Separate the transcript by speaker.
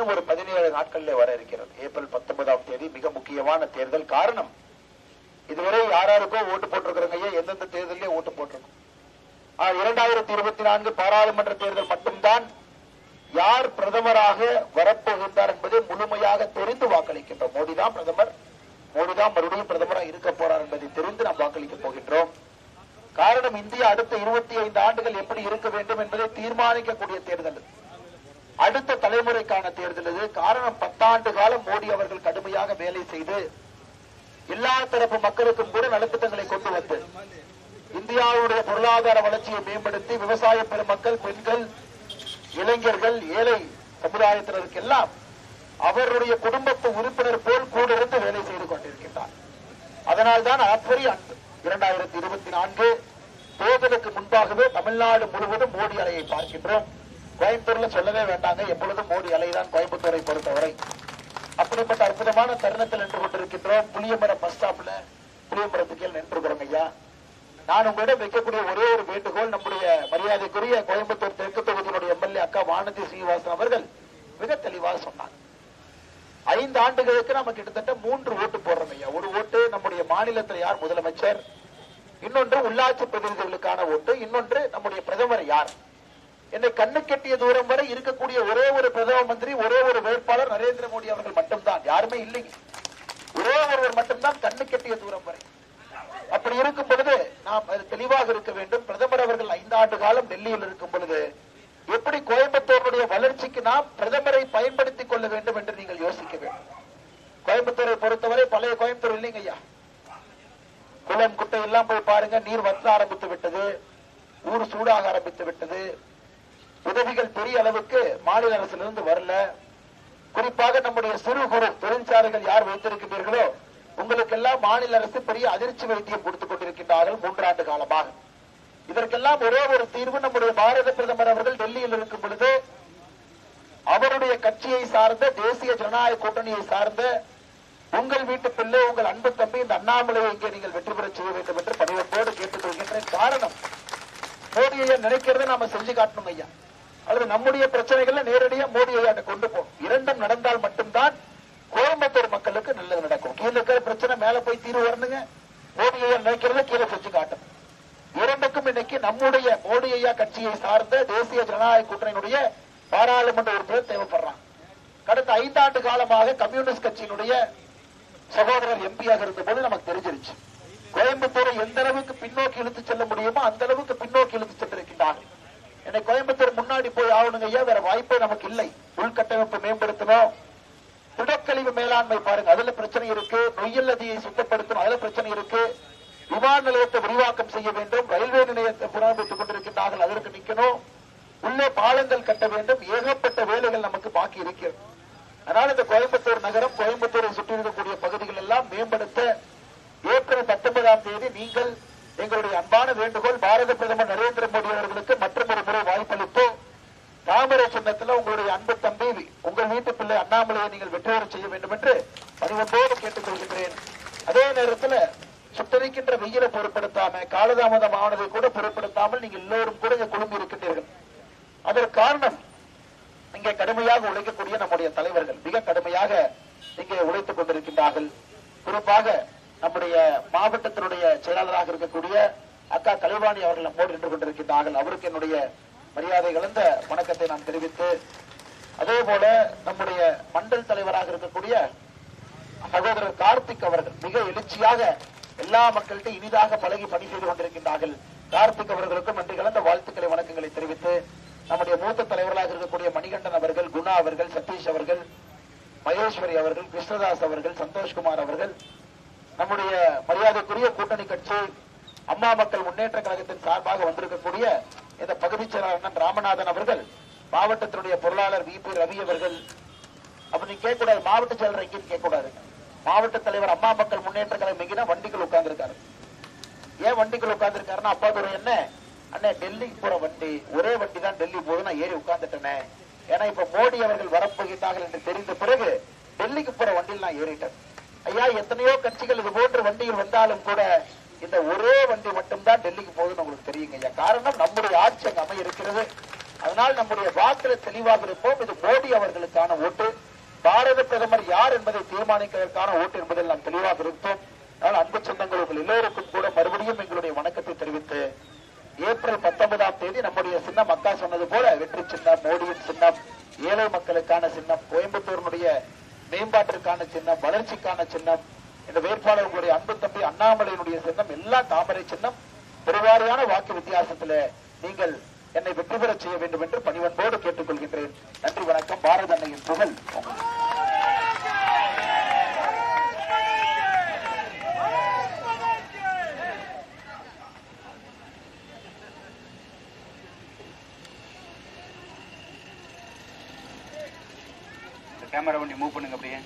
Speaker 1: இன்னும் ஒரு பதினேழு நாட்களிலே வர இருக்கிறது. ஏப்ரல் பத்தொன்பதாம் தேதி மிக முக்கியமான தேர்தல் காரணம். இதுவரை யாராருக்கோ ஓட்டு போட்டிருக்கிறாங்க எந்தெந்த தேர்தலே ஓட்டு போட்டிருக்கோம். இரண்டாயிரத்தி இருபத்தி நான்கு பாராளுமன்ற தேர்தல் மட்டும்தான் யார் பிரதமராக வரப்போகின்றார் என்பதை முழுமையாக தெரிந்து வாக்களிக்கின்றோம் மோடி தான் பிரதமர். மோடி தான் மறுபடியும் பிரதமராக இருக்க போறார் என்பதை தெரிந்து நாம் வாக்களிக்க போகின்றோம். காரணம் இந்தியா அடுத்த இருபத்தி ஐந்து ஆண்டுகள் எப்படி இருக்க வேண்டும் என்பதை தீர்மானிக்கக்கூடிய தேர்தல். அடுத்த தலைமுறைக்கான தேர்தல் இது காரணம் பத்தாண்டு காலம் மோடி அவர்கள் கடுமையாக வேலை செய்து எல்லா தரப்பு மக்களுக்கும் கூட நலத்திட்டங்களை கொண்டு வந்து இந்தியாவுடைய பொருளாதார வளர்ச்சியை மேம்படுத்தி விவசாய பெருமக்கள் பெண்கள் இளைஞர்கள் ஏழை சமுதாயத்தினருக்கு எல்லாம் அவருடைய குடும்பத்து உறுப்பினர் போல் கூட இருந்து வேலை செய்து கொண்டிருக்கின்றார். அதனால்தான் அப்படி இரண்டாயிரத்தி இருபத்தி நான்கு தேர்தலுக்கு முன்பாகவே தமிழ்நாடு முழுவதும் மோடி அலையை பார்க்கின்றோம். கோயம்புத்தூர்ல சொல்லவே வேண்டாங்க. எப்பொழுதும் மோடி அலைதான் கோயம்புத்தூரை பொறுத்தவரை. அப்படிப்பட்ட அற்புதமான தருணத்தில் நின்று கொண்டிருக்கின்றோம். புளியமரம் பஸ் ஸ்டாப்ல புளியமரத்துக்கு நின்றுகிறோம் ஐயா. நான் உங்களிடம் வைக்கக்கூடிய ஒரே ஒரு வேண்டுகோள் நம்முடைய மரியாதைக்குரிய கோயம்புத்தூர் தெற்கு தொகுதியினுடைய எம்எல்ஏ அக்கா வானதி சீனிவாசன் அவர்கள் மிக தெளிவாக சொன்னார். ஐந்து ஆண்டுகளுக்கு நம்ம கிட்டத்தட்ட மூன்று ஓட்டு போடுறோம் ஐயா. ஒரு ஓட்டு நம்முடைய மாநிலத்தில் யார் முதலமைச்சர்? இன்னொன்று உள்ளாட்சி பிரதிநிதிகளுக்கான ஓட்டு இன்னொன்று நம்முடைய பிரதமர் யார்? என்னை கண்ணு கட்டிய தூரம் வரை இருக்கக்கூடிய ஒரே ஒரு பிரதம மந்திரி ஒரே ஒரு வேட்பாளர் நரேந்திர மோடி அவர்கள் மட்டும்தான். யாருமே இல்லைங்க. ஒரே ஒருவர் மட்டும்தான் கண்ணு கட்டிய தூரம் வரை. அப்படி இருக்கும் பொழுது நாம் அது தெளிவாக இருக்க வேண்டும். பிரதமர் அவர்கள் ஐந்து ஆண்டு காலம் டெல்லியில் இருக்கும் பொழுது எப்படி கோயம்புத்தூருடைய வளர்ச்சிக்கு நாம் பிரதமரை பயன்படுத்திக் கொள்ள வேண்டும் என்று நீங்கள் யோசிக்க வேண்டும். கோயம்புத்தூரை பொறுத்தவரை பழைய கோயம்புத்தூர் இல்லைங்க ஐயா. குளம் குட்டை எல்லாம் போய் பாருங்க. நீர் வற்ற ஆரம்பித்து விட்டது. ஊர் சூடாக ஆரம்பித்து விட்டது. உதவிகள் பெரிய அளவுக்கு மாநில அரசிலிருந்து வரல. குறிப்பாக நம்முடைய சிறு குறு தொழிற்சாலைகள் யார் வைத்திருக்கின்றீர்களோ உங்களுக்கெல்லாம் மாநில அரசு பெரிய அதிர்ச்சி வைத்தியம் கொடுத்துக் கொண்டிருக்கின்றார்கள் மூன்றாண்டு காலமாக. இதற்கெல்லாம் ஒரே ஒரு தீர்வு நம்முடைய பாரத பிரதமர் அவர்கள் டெல்லியில் இருக்கும் பொழுது அவருடைய கட்சியை சார்ந்த தேசிய ஜனநாயக கூட்டணியை சார்ந்த உங்கள் வீட்டு பிள்ளை உங்கள் அன்பு தம்பி இந்த அண்ணாமலையை இங்கே நீங்கள் வெற்றி பெற செய்ய வேண்டும் என்று பணிவன்போடு கேட்டுக்கொள்கின்றேன் காரணம் மோடியை நினைக்கிறத நாம செஞ்சு காட்டணும் ஐயா. அல்லது நம்முடைய பிரச்சனைகள்ல நேரடியா மோடியை அதை கொண்டு போகும் இரண்டும் நடந்தால் மட்டும்தான் கோயம்புத்தூர் மக்களுக்கு நல்லது நடக்கும். கீழே இருக்கிற பிரச்சனை மேல போய் தீர்வு வரணுங்க. மோடி ஐயா நினைக்கிறத கீழே செஞ்சு காட்டும். இரண்டுக்கும் இன்னைக்கு நம்முடைய மோடி ஐயா கட்சியை சார்ந்த தேசிய ஜனநாயக கூட்டணியினுடைய பாராளுமன்ற உறுப்பினர் தேவைப்படுறாங்க. கடந்த ஐந்தாண்டு காலமாக கம்யூனிஸ்ட் கட்சியினுடைய சகோதரர் எம்பியாக இருந்தபோது நமக்கு தெரிஞ்சிருச்சு. கோயம்புத்தூரை எந்த அளவுக்கு பின்னோக்கி இழுத்து செல்ல முடியுமோ அந்த அளவுக்கு பின்னோக்கி இழுத்து என்னை கோயம்புத்தூர் முன்னாடி போய் ஆகணுங்க ஐயா வேற வாய்ப்பே நமக்கு இல்லை. உள்கட்டமைப்பு மேம்படுத்தணும். திடக்கழிவு மேலாண்மை பாருங்க அதுல பிரச்சனை இருக்கு. நொய்யல் நதியை சுத்தப்படுத்தணும் அதுல பிரச்சனை இருக்கு. விமான நிலையத்தை விரிவாக்கம் செய்ய வேண்டும். ரயில்வே நிலையத்தை புனரமைத்துக் கொண்டிருக்கின்றார்கள் அதற்கு நிக்கணும். உள்ளே பாலங்கள் கட்ட வேண்டும். ஏகப்பட்ட வேலைகள் நமக்கு பாக்கி இருக்கிறது அதனால இந்த கோயம்புத்தூர் நகரம் கோயம்புத்தூரை சுற்றி இருக்கக்கூடிய பகுதிகள் எல்லாம் மேம்படுத்த ஏப்ரல் பத்தொன்பதாம் தேதி நீங்கள் எங்களுடைய அன்பான வேண்டுகோள் பாரத பிரதமர் நரேந்திர மோடி அவர்களுக்கு மற்றொரு முறை வாய்ப்பளித்து தாமரை சின்னத்தில் உங்களுடைய அன்பு தம்பி உங்கள் வீட்டு பிள்ளை அண்ணாமலையை நீங்கள் வெற்றி செய்ய வேண்டும் என்று பணிவன்போடு கேட்டுக்கொள்கின்றேன். அதே நேரத்துல சுத்தரிக்கின்ற வெயிலை பொருட்படுத்தாம காலதாமதம் ஆனதை கூட பொருட்படுத்தாமல் நீங்கள் எல்லோரும் கூட இங்க குழும்பி இருக்கின்றீர்கள். அதற்கு காரணம் இங்கே கடுமையாக உழைக்கக்கூடிய நம்முடைய தலைவர்கள். மிக கடுமையாக இங்கே உழைத்துக் கொண்டிருக்கின்றார்கள். குறிப்பாக நம்முடைய மாவட்டத்தினுடைய செயலாளராக இருக்கக்கூடிய அக்கா கலைவாணி அவர்கள் நம்மோடு நின்று கொண்டிருக்கின்றார்கள். அவருக்கு என்னுடைய மரியாதை கலந்த வணக்கத்தை நான் தெரிவித்து அதே போல நம்முடைய மண்டல் தலைவராக இருக்கக்கூடிய சகோதரர் கார்த்திக் அவர்கள் மிக எழுச்சியாக எல்லா மக்கள்கிட்ட இனிதாக பழகி பணி செய்து கொண்டிருக்கின்றார்கள். கார்த்திக் அவர்களுக்கும் நன்றி கலந்த வாழ்த்துக்களை வணக்கங்களை தெரிவித்து நம்முடைய மூத்த தலைவர்களாக இருக்கக்கூடிய மணிகண்டன் அவர்கள் குணா அவர்கள் சதீஷ் அவர்கள் மகேஸ்வரி அவர்கள் கிருஷ்ணதாஸ் அவர்கள் சந்தோஷ்குமார் அவர்கள் நம்முடைய மரியாதைக்குரிய கூட்டணி கட்சி அம்மா மக்கள் முன்னேற்ற கழகத்தின் சார்பாக வந்திருக்கக்கூடிய இந்த பகுதி செயலாளர் அண்ணன் ராமநாதன் அவர்கள் மாவட்டத்தினுடைய பொருளாளர் வி பி ரவி அவர்கள். அப்ப நீங்க கேட்கக்கூடாது மாவட்ட செயலர் எங்கேயும் கேட்கக்கூடாது. மாவட்ட தலைவர் அம்மா மக்கள் முன்னேற்ற கழகம் எங்கன்னா வண்டிகள் உட்கார்ந்துருக்காரு. ஏன் வண்டிகள் உட்கார்ந்துருக்காருன்னா அப்பா தூரம் என்ன? அண்ணே டெல்லிக்கு போற வண்டி ஒரே வண்டி தான் டெல்லி போது நான் ஏறி உட்கார்ந்துட்டேனே. ஏன்னா இப்ப மோடி அவர்கள் வரப்போகின்றார்கள் என்று தெரிந்த பிறகு டெல்லிக்கு போற வண்டியில் நான் ஏறிட்டேன். ஐயா எத்தனையோ கட்சிகள் இது போன்ற வண்டிகள் வந்தாலும் கூட இந்த ஒரே வண்டி மட்டும்தான் டெல்லிக்கு போகுதுன்னு உங்களுக்கு தெரியுங்க ஐயா. காரணம் நம்முடைய ஆட்சி அங்கு அமைய இருக்கிறது அதனால் நம்முடைய வாக்குல தெளிவாக இருப்போம். இது மோடி அவர்களுக்கான ஓட்டு. பாரத பிரதமர் யார் என்பதை தீர்மானிப்பதற்கான ஓட்டு என்பதில் நாம் தெளிவாக இருப்போம். அதனால் அன்பு சொந்தங்கள் உங்கள் எல்லோருக்கும் கூட மறுபடியும் எங்களுடைய வணக்கத்தை தெரிவித்து ஏப்ரல் பத்தொன்பதாம் தேதி நம்முடைய சின்னம் மக்கா சொன்னது போல வெற்றி சின்னம் மோடியின் சின்னம் ஏழை மக்களுக்கான சின்னம் கோயம்புத்தூரினுடைய மேம்பாட்டிற்கான சின்னம் வளர்ச்சிக்கான சின்னம் இந்த வேட்பாளர் உங்களுடைய அன்பு தம்பி அண்ணாமலையினுடைய சின்னம் எல்லாம் தாமரை சின்னம் பெருவாரியான வாக்கு வித்தியாசத்துல நீங்கள் என்னை வெற்றி பெறச் செய்ய வேண்டும் என்று பணிவன்போடு கேட்டுக்கொள்கின்றேன். நன்றி வணக்கம். பாரத அன்னையின் புகழ்.
Speaker 2: கேமரா வண்டி மூவ் பண்ணுங்க அப்படியே.